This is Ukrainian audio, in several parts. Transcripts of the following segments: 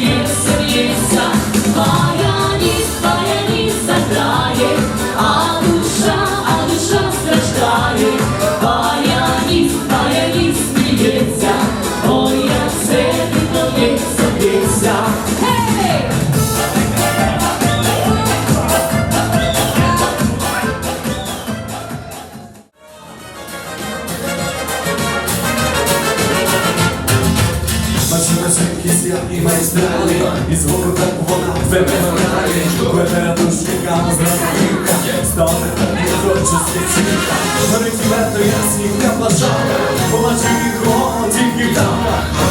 Yes. І майстралі, і звуку так вона в феноменалі, веде душникам з розмірка, стане тобі хочу світінка, горить ветер яснівка плашава, побачив вікно, тільки там,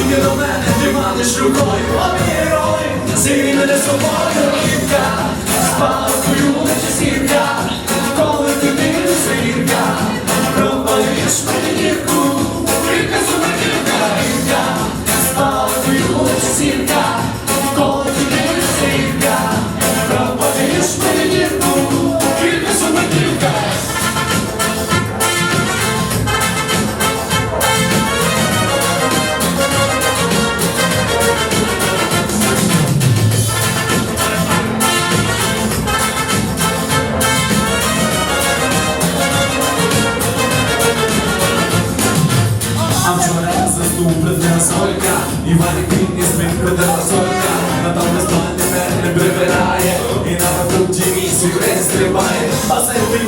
іди до мене, ти маниш рукою, обірой, зігрій мене собою, рівка, спалкою наче сірка, коли ти дивишся гірка, пропалиш мені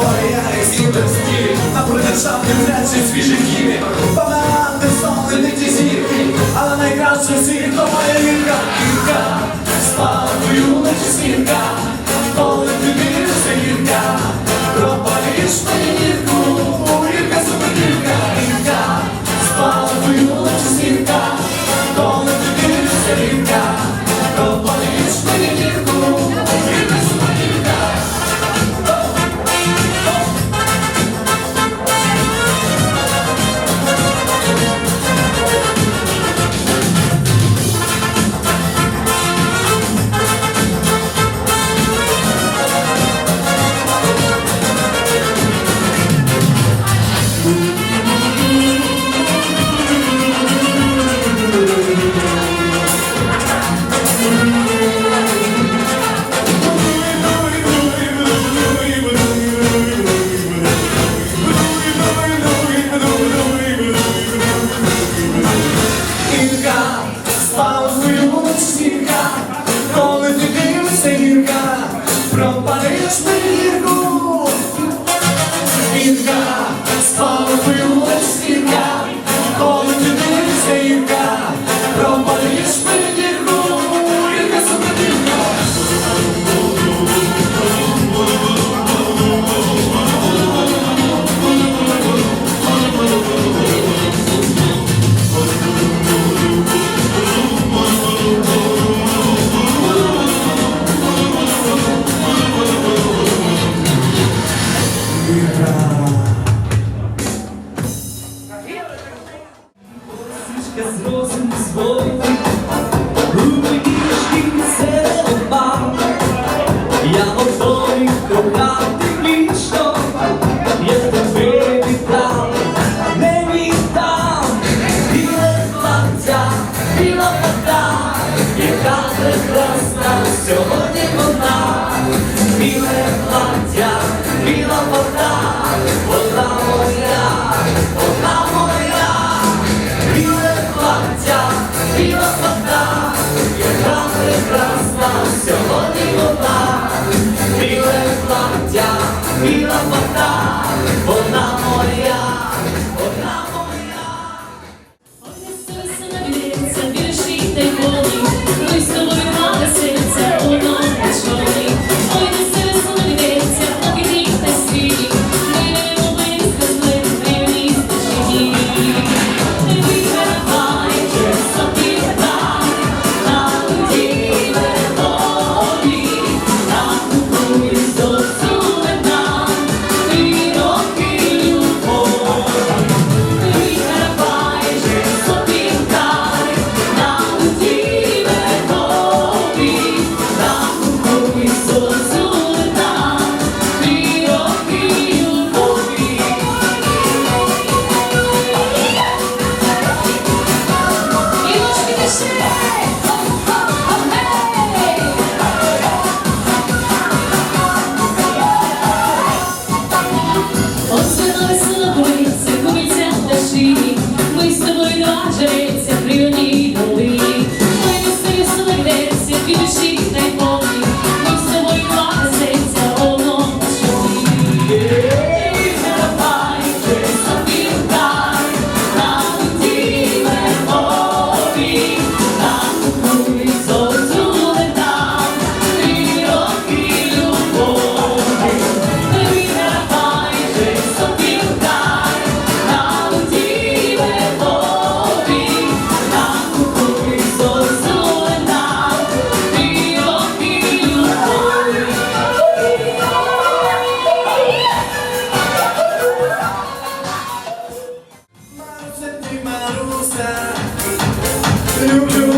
Басейн море, я і сітер стілі На продержавні свіжі хімі, Помаранди сонце не ті зірки Але найкраще всіх то моя вірка Вірка, спалкою наче снірка See. Біла вода, вона моя, вона Eu o que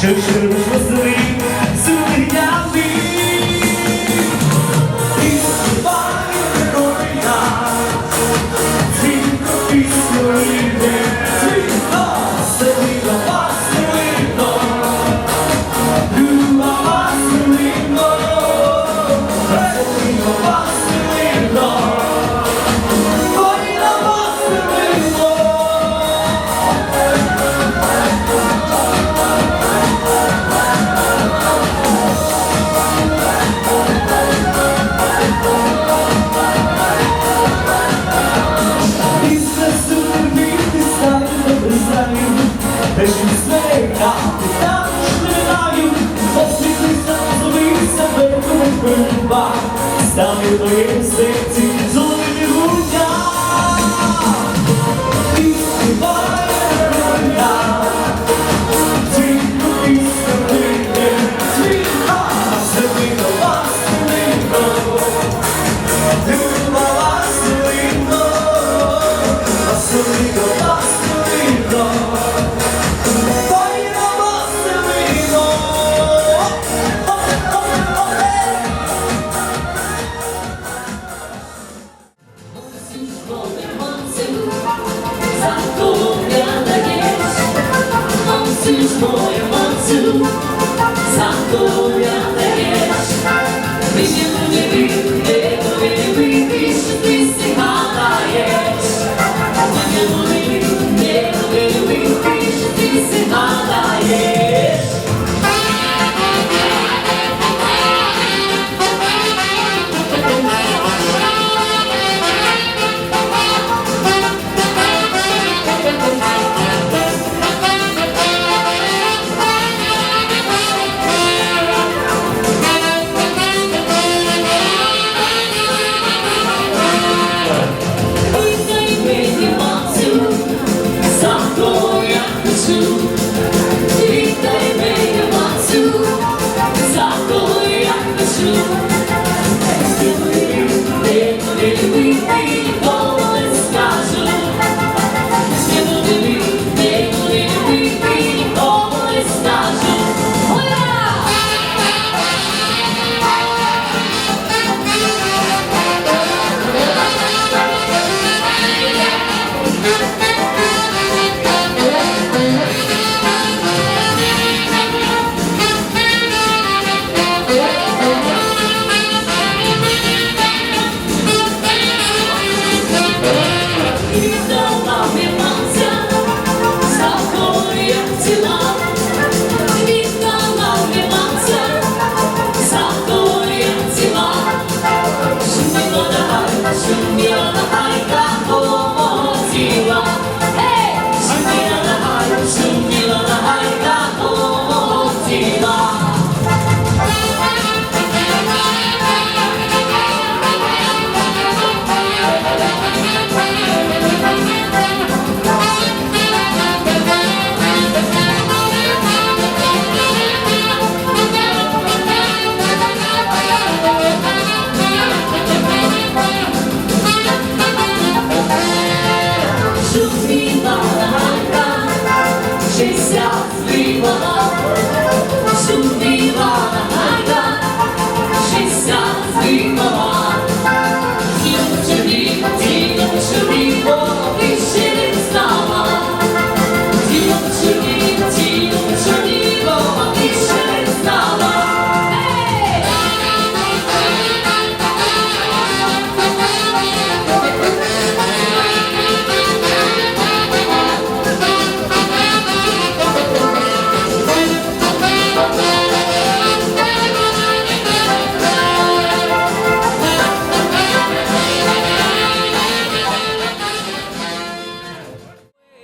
Şaşırmış Стане в